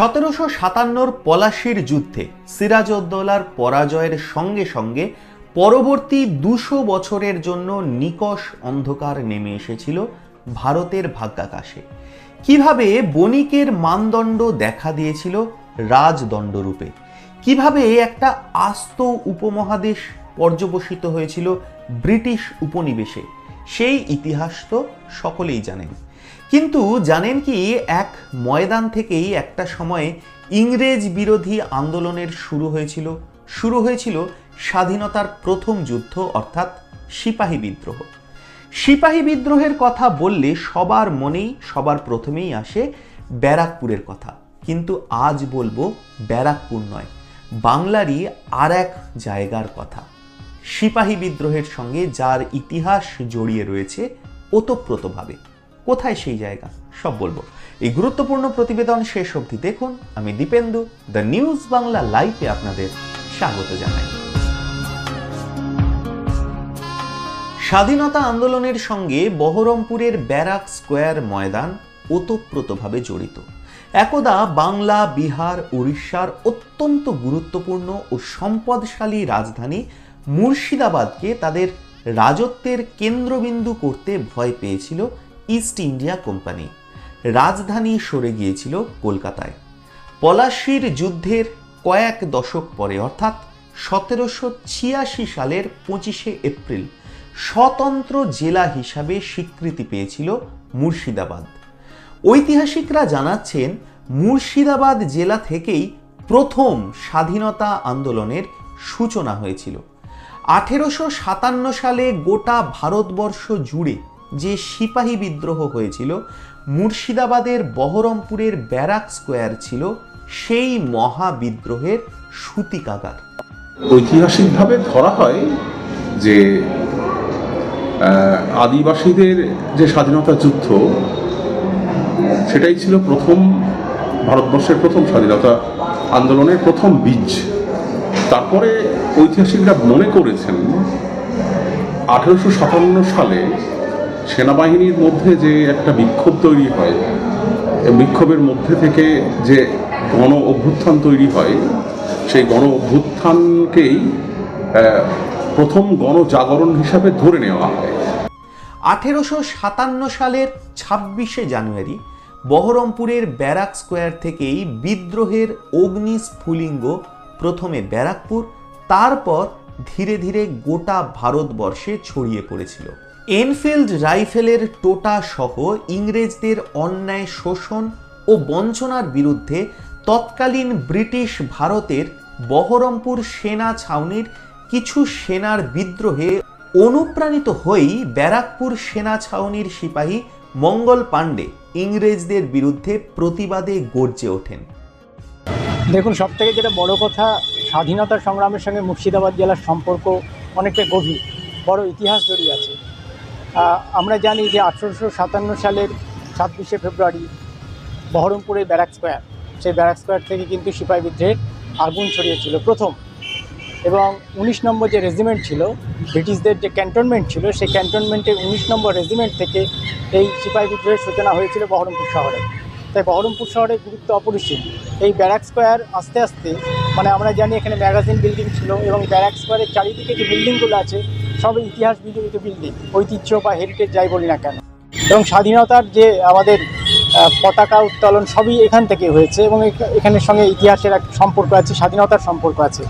সতেরোশো সাতান্নর পলাশির যুদ্ধে সিরাজউদ্দৌলার পরাজয়ের সঙ্গে সঙ্গে পরবর্তী দুশো বছরের জন্য নিকষ অন্ধকার নেমে এসেছিল ভারতের ভাগ্যাকাশে। কীভাবে বণিকের মানদণ্ড দেখা দিয়েছিল রাজদণ্ডরূপে? কীভাবে একটা আস্ত উপমহাদেশ পর্যবসিত হয়েছিল ব্রিটিশ উপনিবেশে? সেই ইতিহাস তো সকলেই জানেন। কিন্তু জানেন কি, এক ময়দান থেকেই একটা সময়ে ইংরেজ বিরোধী আন্দোলনের শুরু হয়েছিল। শুরু হয়েছিল স্বাধীনতার প্রথম যুদ্ধ, অর্থাৎ সিপাহী বিদ্রোহ। সিপাহী বিদ্রোহের কথা বললে সবার মনেই, সবার প্রথমেই আসে ব্যারাকপুরের কথা। কিন্তু আজ বলব ব্যারাকপুর নয়, বাংলারই আর এক জায়গার কথা। সিপাহী বিদ্রোহের সঙ্গে যার ইতিহাস জড়িয়ে রয়েছে ওতপ্রোতভাবে। কোথায় সেই জায়গা? সব বলব। এই গুরুত্বপূর্ণ প্রতিবেদন শেষ অবধি দেখুন। আমি দীপেন্দু, দ্য নিউজ বাংলা লাইভে আপনাদের স্বাগত জানাই। স্বাধীনতা আন্দোলনের সঙ্গে বহরমপুরের ব্যারাক স্কোয়ার ময়দান ওতপ্রোতভাবে জড়িত। একদা বাংলা, বিহার, উড়িষ্যার অত্যন্ত গুরুত্বপূর্ণ ও সম্পদশালী রাজধানী মুর্শিদাবাদকে তাদের রাজত্বের কেন্দ্রবিন্দু করতে ভয় পেয়েছিল ইস্ট ইন্ডিয়া কোম্পানি। রাজধানী সরে গিয়েছিল কলকাতায়। পলাশির যুদ্ধের কয়েক দশক পরে, অর্থাৎ সতেরোশো ছিয়াশি সালের পঁচিশে এপ্রিল, স্বতন্ত্র জেলা হিসাবে স্বীকৃতি পেয়েছিল মুর্শিদাবাদ। ঐতিহাসিকরা জানাচ্ছেন, মুর্শিদাবাদ জেলা থেকেই প্রথম স্বাধীনতা আন্দোলনের সূচনা হয়েছিল। আঠেরোশো সাতান্ন সালে গোটা ভারতবর্ষ জুড়ে যে সিপাহী বিদ্রোহ হয়েছিল, মুর্শিদাবাদের বহরমপুরের ব্যারাক স্কোয়ার ছিল সেই মহা মহাবিদ্রোহের সূতিকাগার। ঐতিহাসিকভাবে ধরা হয় যে আদিবাসীদের যে স্বাধীনতা যুদ্ধ, সেটাই ছিল প্রথম, ভারতবর্ষের প্রথম স্বাধীনতা আন্দোলনের প্রথম বীজ। তারপরে ঐতিহাসিকরা মনে করেছেন, আঠেরোশো সাতান্ন সালে সেনাবাহিনীর মধ্যে যে একটা বিক্ষোভ তৈরি হয় বিক্ষোভের মধ্যে থেকে যে গণ অভ্যুত্থান তৈরি হয়, সেই গণ অভ্যুত্থানকেই প্রথম গণজাগরণ হিসাবে ধরে নেওয়া হয়। আঠেরোশো সাতান্ন সালের ছাব্বিশে জানুয়ারি, বহরমপুরের ব্যারাক স্কোয়ার থেকেই বিদ্রোহের অগ্নি স্ফুলিঙ্গ প্রথমে ব্যারাকপুর, তারপর ধীরে ধীরে গোটা ভারতবর্ষে ছড়িয়ে পড়েছিল। এনফিল্ড রাইফেলের টোটা সহ ইংরেজদের অন্যায় শোষণ ও বঞ্চনার বিরুদ্ধে তৎকালীন ব্রিটিশ ভারতের বহরমপুর সেনা ছাউনির কিছু সেনার বিদ্রোহে অনুপ্রাণিত হয়েই ব্যারাকপুর সেনা ছাউনির সিপাহী মঙ্গল পাণ্ডে ইংরেজদের বিরুদ্ধে প্রতিবাদে গর্জে ওঠেন। দেখুন সব থেকে যেটা বড় কথা, স্বাধীনতা সংগ্রামের সঙ্গে মুর্শিদাবাদ জেলার সম্পর্ক অনেকটা গভীর, বড় ইতিহাস জড়িয়ে আছে। আমরা জানি যে আঠেরোশো সাতান্ন সালের ছাব্বিশে ফেব্রুয়ারি বহরমপুরের ব্যারাক স্কোয়ার। সেই ব্যারাক স্কোয়ার থেকে কিন্তু সিপাহী বিদ্রোহের আগুন ছড়িয়েছিল প্রথম। এবং উনিশ নম্বর যে রেজিমেন্ট ছিল, ব্রিটিশদের যে ক্যান্টনমেন্ট ছিল, সেই ক্যান্টনমেন্টের উনিশ নম্বর রেজিমেন্ট থেকে এই সিপাহী বিদ্রোহের সূচনা হয়েছিল বহরমপুর শহরে। তাই বহরমপুর শহরের গুরুত্ব অপরিসীম। এই ব্যারাক স্কোয়ার আস্তে আস্তে মানে আমরা জানি এখানে ম্যাগাজিন বিল্ডিং ছিল এবং ব্যারাক স্কোয়ারের চারিদিকে যে বিল্ডিংগুলো আছে সব ইতিহাস বিজড়িত বিল্ডিং ঐতিহ্য বা হেরিটেজ যাই বলি না কেন। এবং স্বাধীনতার যে আমাদের পতাকা উত্তোলন সবই এখান থেকে হয়েছে এবং এখা- এখানের সঙ্গে ইতিহাসের এক সম্পর্ক আছে, স্বাধীনতার সম্পর্ক আছে।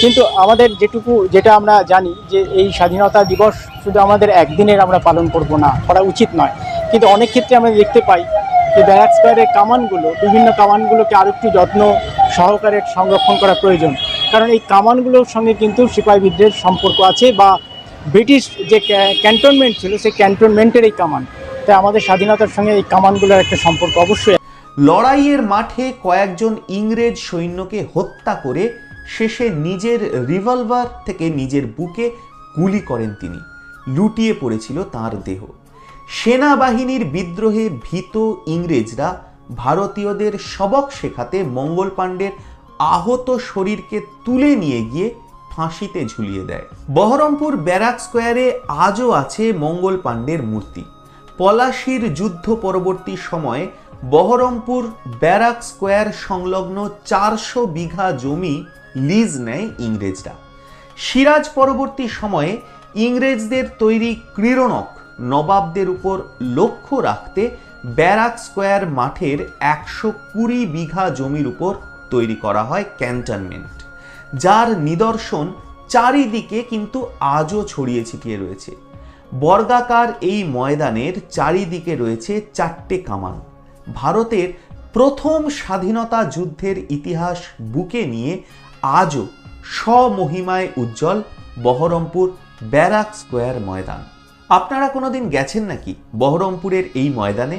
কিন্তু আমাদের যেটুকু, যেটা আমরা জানি যে এই স্বাধীনতা দিবস শুধু আমাদের একদিনের আমরা পালন করব না, করা উচিত নয়। কিন্তু অনেক ক্ষেত্রে আমরা দেখতে পাই যে ব্যারাক স্কোয়ারের কামানগুলো, বিভিন্ন কামানগুলোকে আরও একটু যত্ন সহকারে সংরক্ষণ করা প্রয়োজন। কারণ এই কামানগুলোর সঙ্গে কিন্তু সিপাহী বিদ্রোহের সম্পর্ক আছে বা ব্রিটিশ যে ক্যান্টনমেন্ট ছিল, সেই ক্যান্টনমেন্টের এই কামান। তাই আমাদের স্বাধীনতার সঙ্গে এই কামানগুলোর একটা সম্পর্ক অবশ্যই লড়াইয়ের মাঠে কয়েকজন ইংরেজ সৈন্যকে হত্যা করে শেষে নিজের রিভলভার থেকে নিজের বুকে গুলি করেন তিনি। লুটিয়ে পড়েছিল তার দেহ। সেনাবাহিনীর বিদ্রোহে ভীত ইংরেজরা ভারতীয়দের সবক শেখাতে মঙ্গল পাণ্ডের আহত শরীরকে তুলে নিয়ে গিয়ে ফাঁসিতে ঝুলিয়ে দেয়। বহরমপুর ব্যারাক স্কোয়ারে আজও আছে মঙ্গল পাণ্ডের মূর্তি। পলাশির যুদ্ধ পরবর্তী সময়ে বহরমপুর ব্যারাক স্কোয়ার সংলগ্ন চারশো বিঘা জমি লিজ নেয় ইংরেজরা। সিরাজ পরবর্তী সময়ে ইংরেজদের তৈরি ক্রীড়নক নবাবদের উপর লক্ষ্য রাখতে ব্যারাক স্কোয়ার মাঠের একশো কুড়ি বিঘা জমির উপর তৈরি করা হয় ক্যান্টনমেন্ট, যার নিদর্শন চারিদিকে কিন্তু আজও ছড়িয়ে ছিটিয়ে রয়েছে। বর্গাকার এই ময়দানের চারিদিকে রয়েছে চারটে কামান। ভারতের প্রথম স্বাধীনতা যুদ্ধের ইতিহাস বুকে নিয়ে আজও স্বমহিমায় উজ্জ্বল বহরমপুর ব্যারাক স্কোয়ার ময়দান। আপনারা কোনোদিন গেছেন নাকি বহরমপুরের এই ময়দানে?